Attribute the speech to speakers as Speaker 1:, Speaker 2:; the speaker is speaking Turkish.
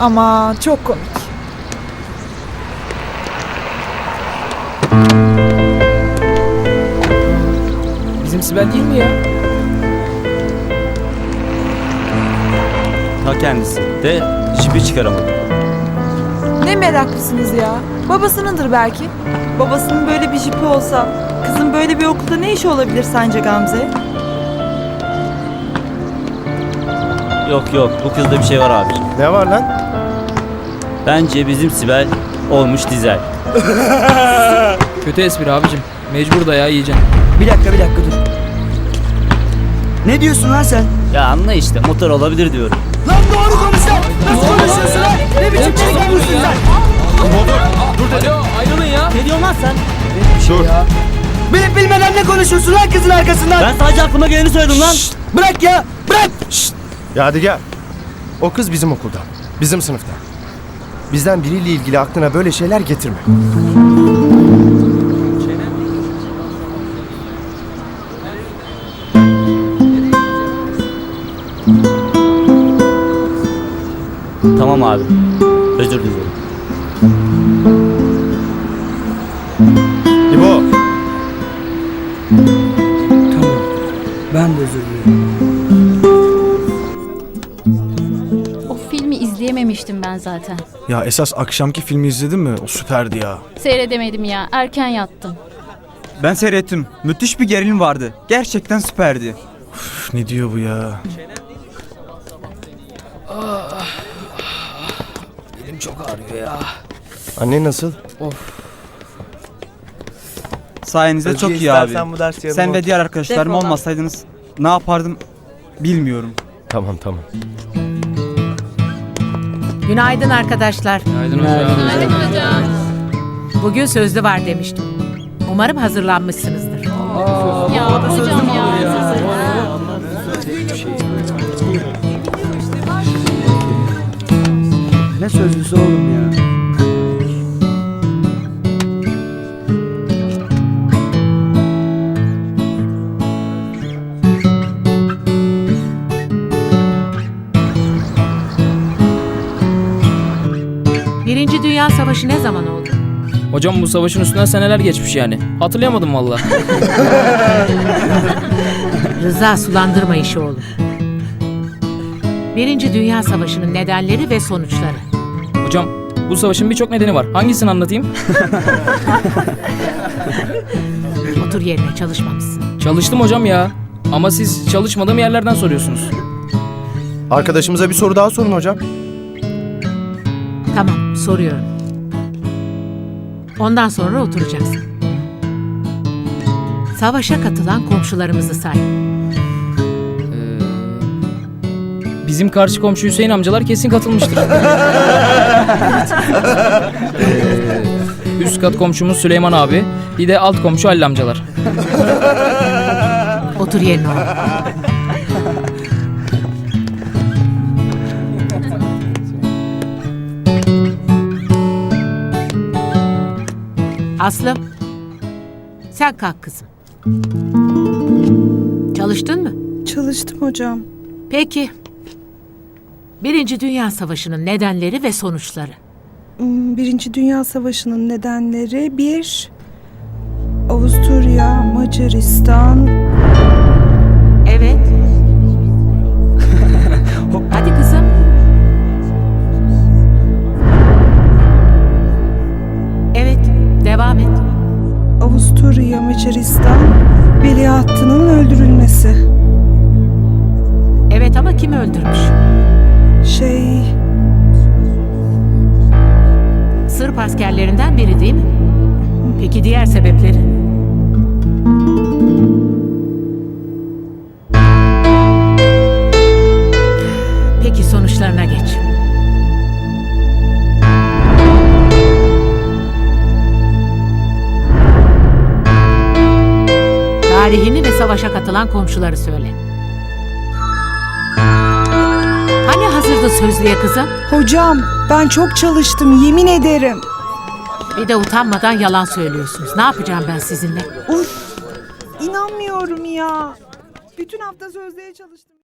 Speaker 1: Ama çok komik.
Speaker 2: Bizim Sibel değil mi ya?
Speaker 3: Ta kendisi de jipi çıkaramadı.
Speaker 1: Ne meraklısınız ya. Babasınındır belki.
Speaker 4: Babasının böyle bir jipi olsa kızın böyle bir okulda ne işi olabilir sence Gamze?
Speaker 3: Yok yok bu kızda bir şey var abiciğim.
Speaker 5: Ne var lan?
Speaker 3: Bence bizim Sibel olmuş dizel.
Speaker 2: Kötü espri abicim. Mecbur da ya yiyeceksin.
Speaker 6: Bir dakika bir dakika dur. Ne diyorsun lan sen?
Speaker 3: Ya anla işte motor olabilir diyorum.
Speaker 6: Lan doğru konuş lan! Nasıl konuşuyorsun lan? Ne biçim konuşuyorsun sen?
Speaker 2: Alo ayrılın ya.
Speaker 3: Ne diyorsun lan sen?
Speaker 5: Dur.
Speaker 6: Bilip bilmeden ne konuşuyorsun lan kızın arkasından?
Speaker 3: Ben sadece aklıma geleni söyledim lan.
Speaker 6: Bırak ya! Bırak!
Speaker 5: Yadigar. O kız bizim okulda. Bizim sınıfta. Bizden biriyle ilgili aklına böyle şeyler getirme.
Speaker 3: Tamam abi. Özür dilerim.
Speaker 5: İbo.
Speaker 6: Tamam. Ben de özür dilerim.
Speaker 7: İzleyememiştim ben zaten.
Speaker 8: Ya esas akşamki filmi izledin mi? O süperdi ya.
Speaker 7: Seyredemedim ya. Erken yattım.
Speaker 9: Ben seyrettim. Müthiş bir gerilim vardı. Gerçekten süperdi.
Speaker 8: Üf, ne diyor bu ya?
Speaker 5: Annen nasıl?
Speaker 9: Sayenizde çok iyi abi. Sen ve diğer arkadaşlarım
Speaker 4: Defola.
Speaker 9: olmasaydınız ne yapardım bilmiyorum.
Speaker 5: Tamam tamam.
Speaker 10: Günaydın arkadaşlar.
Speaker 2: Günaydın hocam.
Speaker 10: Bugün sözlü var demiştim. Umarım hazırlanmışsınızdır.
Speaker 7: Ya hocam ya.
Speaker 10: Dünya Savaşı ne zaman oldu?
Speaker 2: Hocam bu savaşın üstünden seneler geçmiş yani. Hatırlayamadım valla.
Speaker 10: Rıza sulandırma işi oğlum. Birinci Dünya Savaşı'nın nedenleri ve sonuçları.
Speaker 2: Hocam bu savaşın birçok nedeni var. Hangisini anlatayım?
Speaker 10: Otur yerine çalışmamışsın.
Speaker 2: Çalıştım hocam ya. Ama siz çalışmadığım yerlerden soruyorsunuz.
Speaker 5: Arkadaşımıza bir soru daha sorun hocam.
Speaker 10: Soruyorum. Ondan sonra oturacaksın. Savaşa katılan komşularımızı say.
Speaker 2: Ee, bizim karşı komşu Hüseyin amcalar kesin katılmıştır. Ee, Üst kat komşumuz Süleyman abi. Bir de alt komşu Halil amcalar.
Speaker 10: Otur yerine oğlum. Aslı. Sen kalk kızım. Çalıştın mı?
Speaker 4: Çalıştım hocam.
Speaker 10: Peki. Birinci Dünya Savaşı'nın nedenleri ve sonuçları.
Speaker 4: Hmm, Birinci Dünya Savaşı'nın nedenleri bir Avusturya, Macaristan,
Speaker 10: Evet.
Speaker 4: Macaristan veliahtının öldürülmesi.
Speaker 10: Evet ama kim öldürmüş?
Speaker 4: Şey,
Speaker 10: Sırp askerlerinden biri değil mi? Peki diğer sebepleri? Peki sonuçlarına geç. Tarihini ve savaşa katılan komşuları söyle. Hani hazırdı sözlüye kızım?
Speaker 4: hocam ben çok çalıştım yemin ederim.
Speaker 10: Bir de utanmadan yalan söylüyorsunuz. Ne yapacağım ben sizinle?
Speaker 4: Uf, inanmıyorum ya. Bütün hafta sözlüğe çalıştım.